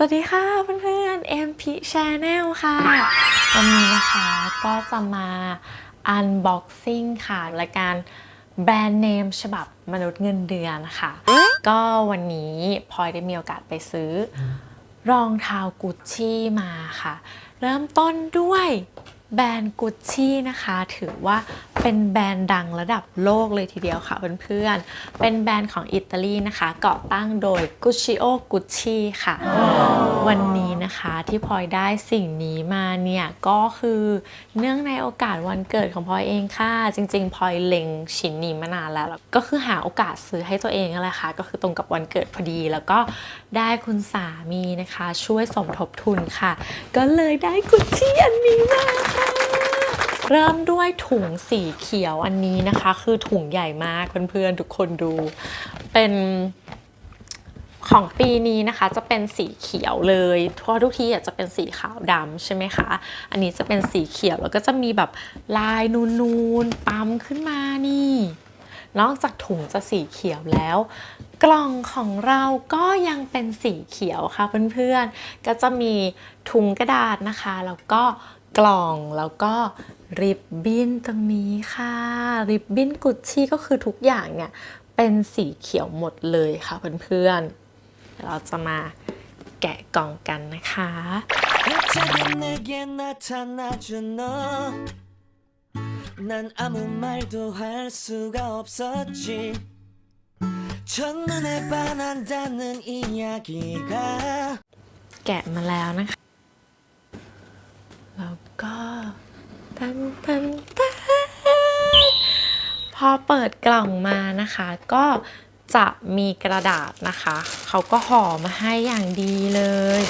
สวัสดีค่ะเพื่อนๆ MP Channel ค่ะ วันนี้นะคะก็จะมา unboxing ค่ะรายการแบรนด์เนมฉบับมนุษย์เงินเดือนค่ะ ก็วันนี้พลอยได้มีโอกาสไปซื้อ รองเท้ากุชชี่มาค่ะ เริ่มต้นด้วยแบรนด์กุชชี่นะคะ ถือว่า เป็นแบรนด์ดังระดับโลกเลยทีเดียวค่ะเพื่อนๆ เป็นแบรนด์ของอิตาลีนะคะก่อตั้งโดย Guccio Gucci ค่ะ วันนี้นะคะที่พลอยได้สิ่งนี้มาเนี่ย ก็คือเนื่องในโอกาสวันเกิดของพลอยเองค่ะ จริงๆพลอยเล็งชิ้นนี้มานานแล้ว ก็คือหาโอกาสซื้อให้ตัวเองนั่นแหละค่ะก็คือตรงกับวันเกิดพอดี แล้วก็ได้คุณสามีนะคะ ช่วยสมทบทุนค่ะ ก็เลยได้กุชชี่อันนี้มาค่ะ เริ่มด้วยถุงสีเขียวอันนี้นะคะ คือถุงใหญ่มากเพื่อนๆทุกคนดู เป็นของปีนี้นะคะจะเป็นสีเขียวเลยเพราะทุกทีอาจจะเป็นสีขาวดำใช่ไหมคะ อันนี้จะเป็นสีเขียวแล้วก็จะมีแบบลายนูนๆปั๊มขึ้นมานี่ นอกจากถุงจะสีเขียวแล้ว กล่องของเราก็ยังเป็นสีเขียวค่ะเพื่อนๆก็จะมีถุงกระดาษนะคะแล้วก็ กล่องแล้วก็ริบบิ้นตรงนี้ค่ะ ริบบิ้นกุชชี่ก็คือทุกอย่างเนี่ยเป็นสีเขียวหมดเลยค่ะเพื่อนๆเดี๋ยวเราจะมาแกะกล่องกันนะคะ 갑자기 내게 나타나준 너 난 아무 말도 할 수가 없었지 첫눈에 반한다는 이야기가 แกะมาแล้วนะคะ ตันตันตันพอเปิดกล่องมานะคะ ก็จะมีกระดาษนะคะ เขาก็ห่อมาให้อย่างดีเลย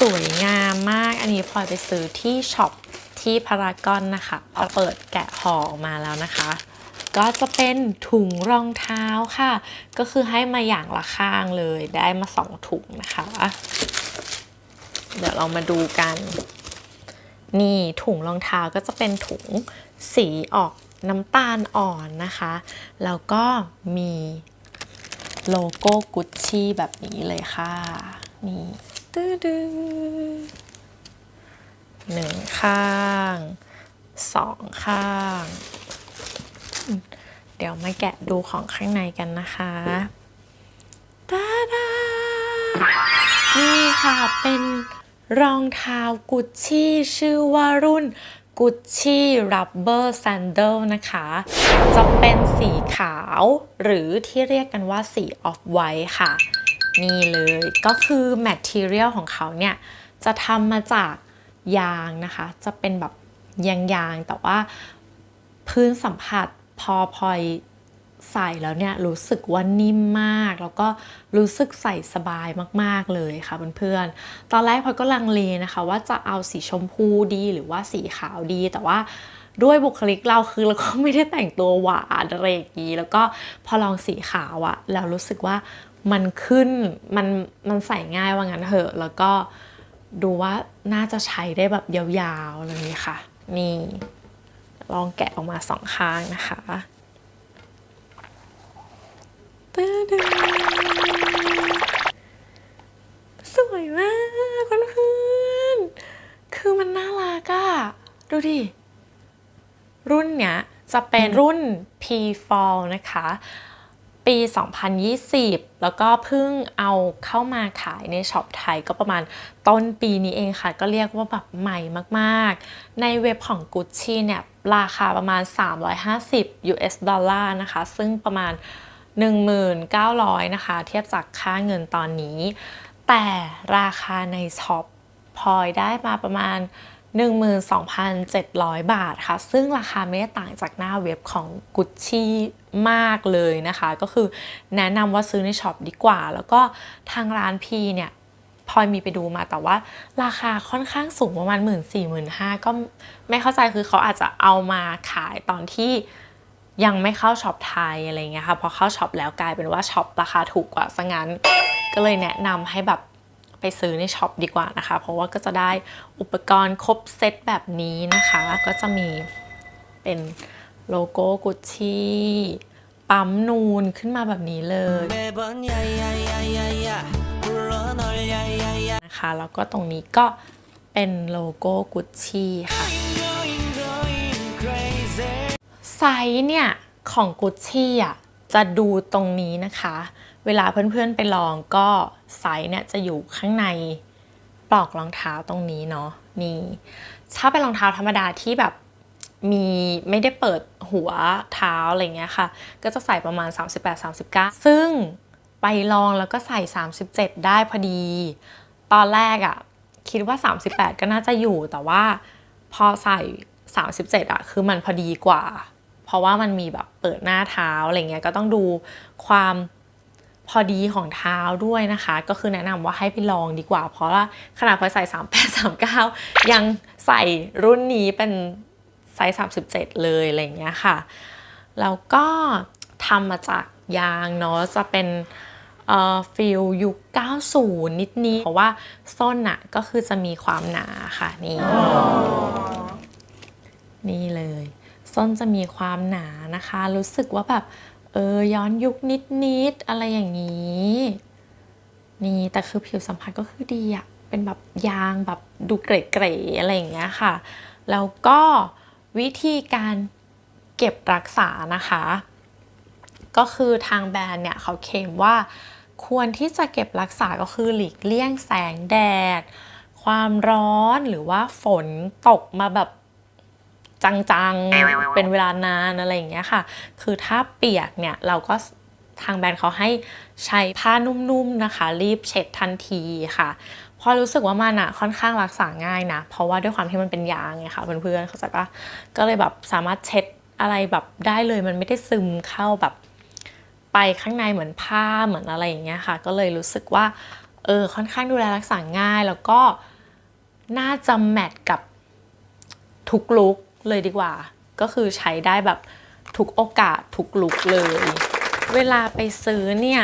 สวยงามมาก อันนี้พลอยไปซื้อที่ช็อปที่พารากอนนะคะพอเปิดแกะห่อออกมาแล้วนะคะ ก็จะเป็นถุงรองเท้าค่ะ ก็คือให้มาอย่างละข้างเลย ได้มาสองถุงนะคะ เดี๋ยวเรามาดูกัน นี่ถุงรองเท้าก็จะเป็นถุงสีออกน้ำตาลอ่อนนะคะ แล้วก็มีโลโก้กุชชี่แบบนี้เลยค่ะ นี่ตื้อดือหนึ่งข้างสองข้าง เดี๋ยวมาแกะดูของข้างในกันนะคะตาดานี่ค่ะเป็น รองเท้ากุชชี่ชื่อว่ารุ่นกุชชี่รับเบอร์แซนเดลนะคะ จะเป็นสีขาว หรือที่เรียกกันว่าสีออฟไวท์ค่ะ นี่เลยก็คือแมทเรียลของเขาเนี่ย จะทำมาจากยางนะคะ จะเป็นแบบยางๆ แต่ว่าพื้นสัมผัสพอพลอย ใส่แล้วเนี่ยรู้สึกว่านิ่มมาก แล้วก็รู้สึกใส่สบายมากๆเลยค่ะเพื่อนๆตอนแรกพอยก็ลังเลนะคะ ว่าจะเอาสีชมพูดีหรือว่าสีขาวดีแต่ว่าด้วยบุคลิกเราคือเราก็ไม่ได้แต่งตัวหวานอะไรอย่างนี้แล้วก็พอลองสีขาวอะแล้วรู้สึกว่ามันขึ้นมันมันใส่ง่ายว่างั้นเถอะ แล้วก็ดูว่าน่าจะใช้ได้แบบยาวๆอะไรอย่างนี้ค่ะ นี่ลองแกะออกมาสองข้างนะคะ ตึ้งดึงสวยมากเพื่อนๆคือมันน่ารักอะดูดิ รุ่นเนี้ยจะเป็นรุ่น P Fall นะคะ ปี 2020 แล้วก็เพิ่งเอาเข้ามาขายในช็อปไทยก็ประมาณต้นปีนี้เองค่ะ ก็เรียกว่าแบบใหม่มากๆ ในเว็บของ Gucci เนี่ย ราคาประมาณ 350 US ดอลลาร์นะคะ ซึ่งประมาณ 1,900นะคะ เทียบจากค่าเงินตอนนี้ แต่ราคาในช็อปพลอยได้มาประมาณ 12,700 บาทค่ะ ซึ่งราคาไม่ได้ต่างจากหน้าเว็บของ Gucci มากเลยนะคะ ก็คือแนะนำว่าซื้อในช็อปดีกว่า แล้วก็ทางร้านพีเนี่ยพลอยมีไปดูมาแต่ว่าราคาค่อนข้างสูงประมาณ1 4 0 0 0 0 5ก็ไม่เข้าใจคือเขาอาจจะเอามาขายตอนที่ ยังไม่เข้าช็อปไทยอะไรเงี้ยค่ะพอเข้าช็อปแล้วกลายเป็นว่าช็อปราคาถูกกว่าซะงั้น ก็เลยแนะนำให้แบบไปซื้อในช็อปดีกว่านะคะ เพราะว่าก็จะได้อุปกรณ์ครบเซตแบบนี้นะคะ ก็จะมีเป็นโลโก้กุชชี่ปั๊มนูนขึ้นมาแบบนี้เลยนะคะแล้วก็ตรงนี้ก็เป็นโลโก้กุชชี่ค่ะ ส์เนี่ยของกุชชี่อะจะดูตรงนี้นะคะ เวลาเพื่อนๆไปลองก็ไซส์เนี่ยจะอยู่ข้างในปลอกรองเท้าตรงนี้เนาะนี่ถ้าเป็นรองเท้าธรรมดาที่แบบมีไม่ได้เปิดหัวเท้าอะไรเงี้ยค่ะ ก็จะใส่ประมาณ 38-39 ซึ่งไปลองแล้วก็ใส่ 37 ได้พอดี ตอนแรกอะ่ะ คิดว่า 38 ก็น่าจะอยู่แต่ว่าพอใส่ 37อะ่ะ คือมันพอดีกว่า เพราะว่ามันมีแบบเปิดหน้าเท้าอะไรเงี้ยก็ต้องดูความพอดีของเท้าด้วยนะคะ ก็คือแนะนำว่าให้ไปลองดีกว่า เพราะว่าขนาดพอใส่ 38 39 ยังใส่รุ่นนี้เป็นไซส์37 เลยอะไรเงี้ยค่ะ แล้วก็ทำมาจากยางเนาะจะเป็นเอ่อฟิลยุค 90 นิดนี้เพราะว่าส้นอะก็คือจะมีความหนาค่ะ นี่ นี่เลย ส้นจะมีความหนานะคะ รู้สึกว่าแบบเออย้อนยุคนิดๆอะไรอย่างนี้ นี่แต่คือผิวสัมผัสก็คือดีอะเป็นแบบยางแบบดูเกรๆอะไรอย่างเงี้ยค่ะ แล้วก็วิธีการเก็บรักษานะคะ ก็คือทางแบรนด์เนี่ยเขาเคลมว่าควรที่จะเก็บรักษาก็คือหลีกเลี่ยงแสงแดด ความร้อนหรือว่าฝนตกมาแบบ จังๆ เป็นเวลานานอะไรอย่างเงี้ยค่ะ คือถ้าเปียกเนี่ยเราก็ทางแบรนด์เขาให้ใช้ผ้านุ่มๆนะคะ รีบเช็ดทันทีค่ะเพราะรู้สึกว่ามันอะค่อนข้างรักษาง่ายนะ เพราะว่าด้วยความที่มันเป็นยางไงค่ะเพื่อนๆเข้าใจปะก็เลยแบบสามารถเช็ดอะไรแบบได้เลยมันไม่ได้ซึมเข้าแบบไปข้างในเหมือนผ้าเหมือนอะไรอย่างเงี้ยค่ะ ก็เลยรู้สึกว่าเออค่อนข้างดูแลรักษาง่ายแล้วก็น่าจะแมทกับทุกลุก เลยดีกว่า ก็คือใช้ได้แบบทุกโอกาสทุกลุกเลย เวลาไปซื้อเนี่ย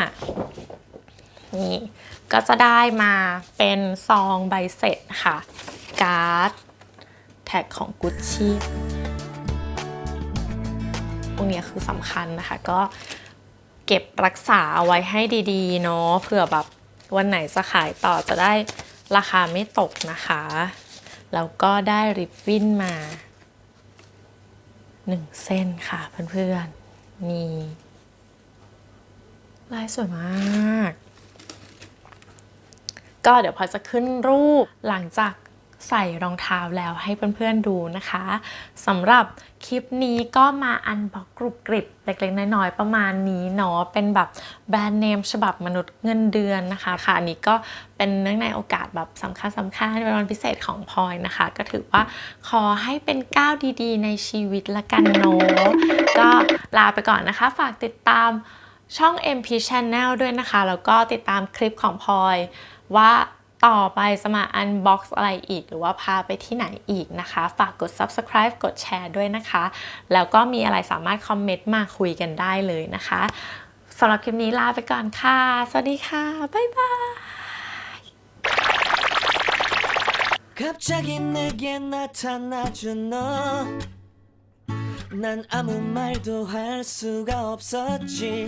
นี่ก็จะได้มาเป็นซองใบเสร็จค่ะ การ์ดแท็กของกุชชี่พวกนี้คือสำคัญนะคะ ก็เก็บรักษาเอาไว้ให้ดีๆเนาะเผื่อแบบวันไหนจะขายต่อจะได้ราคาไม่ตกนะคะ แล้วก็ได้ริบบิ้นมา หนึ่งเส้นค่ะเพื่อนๆนี่ลายสวยมาก ก็เดี๋ยวพอจะขึ้นรูปหลังจาก ใส่รองเท้าแล้วให้เพื่อนๆดูนะคะสำหรับคลิปนี้ก็มาอันบอกกรุบกริบเล็กๆน้อยๆประมาณนี้เนาะเป็นแบบแบรนด์เนมฉบับมนุษย์เงินเดือนนะคะค่ะอันนี้ก็เป็นเนื่องในโอกาสแบบสำคัญสำคัญเป็นวันพิเศษของพลอยนะคะ ก็ถือว่าขอให้เป็นก้าวดีๆ ในชีวิตละกันเนาะก็ลาไปก่อนนะคะ ฝากติดตามช่อง MP Channel ด้วยนะคะ แล้วก็ติดตามคลิปของพลอยว่า ต่อไปจะมา unbox อะไรอีก หรือว่าพาไปที่ไหนอีกนะคะ ฝากกด subscribe กดแชร์ด้วยนะคะ แล้วก็มีอะไรสามารถคอมเมนต์มาคุยกันได้เลยนะคะสำหรับคลิปนี้ลาไปก่อนค่ะ สวัสดีค่ะ บ๊ายบาย 갑자기 내게 나타나준 너. 난 아무 말도 할 수가 없었지.